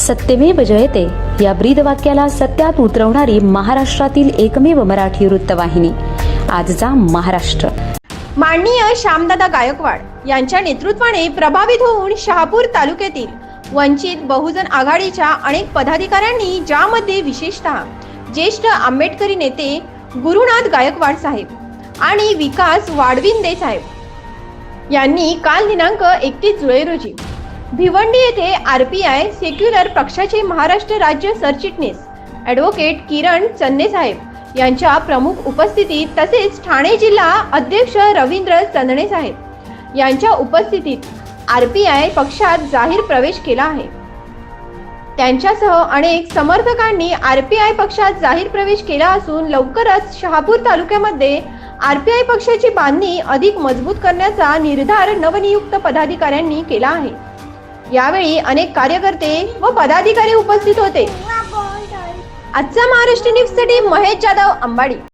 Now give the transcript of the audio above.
सत्यमेव जयते. या ब्रीद वाक्याला सत्यात उतरवणारी महाराष्ट्रातील एकमेव मराठी वृत्तवाहिनी. आजचा महाराष्ट्र. माननीय श्यामदादा गायकवाड यांच्या नेतृत्वाने प्रभावित होऊन शहापूर तालुक्यातील वंचित बहुजन आघाडीच्या अनेक पदाधिकाऱ्यांनी ज्यामध्ये विशेषतः ज्येष्ठ आंबेडकरी नेते गुरुनाथ गायकवाड साहेब आणि विकास वाडविंदे साहेब यांनी काल दिनांक एकतीस जुलै रोजी भिवंडी येथे आर पी आय सेक्युलर पक्षाचे महाराष्ट्र राज्य सरचिटणीस ॲडव्होकेट किरण चन्ने साहेब यांच्या प्रमुख उपस्थितीत तसेच ठाणे जिल्हा अध्यक्ष रवींद्र चंदणे साहेब यांच्या उपस्थितीत आर पी आय पक्षात जाहीर प्रवेश केला आहे. त्यांच्यासह अनेक समर्थकांनी आर पी आय पक्षात जाहीर प्रवेश केला असून लवकरच शहापूर तालुक्यामध्ये आर पी आय पक्षाची बांधणी अधिक मजबूत करण्याचा निर्धार नवनियुक्त पदाधिकाऱ्यांनी केला आहे. यावेळी अनेक कार्यकर्ते व पदाधिकारी उपस्थित होते. आजचा महाराष्ट्र न्यूजसाठी महेश जाधव अंबाडी.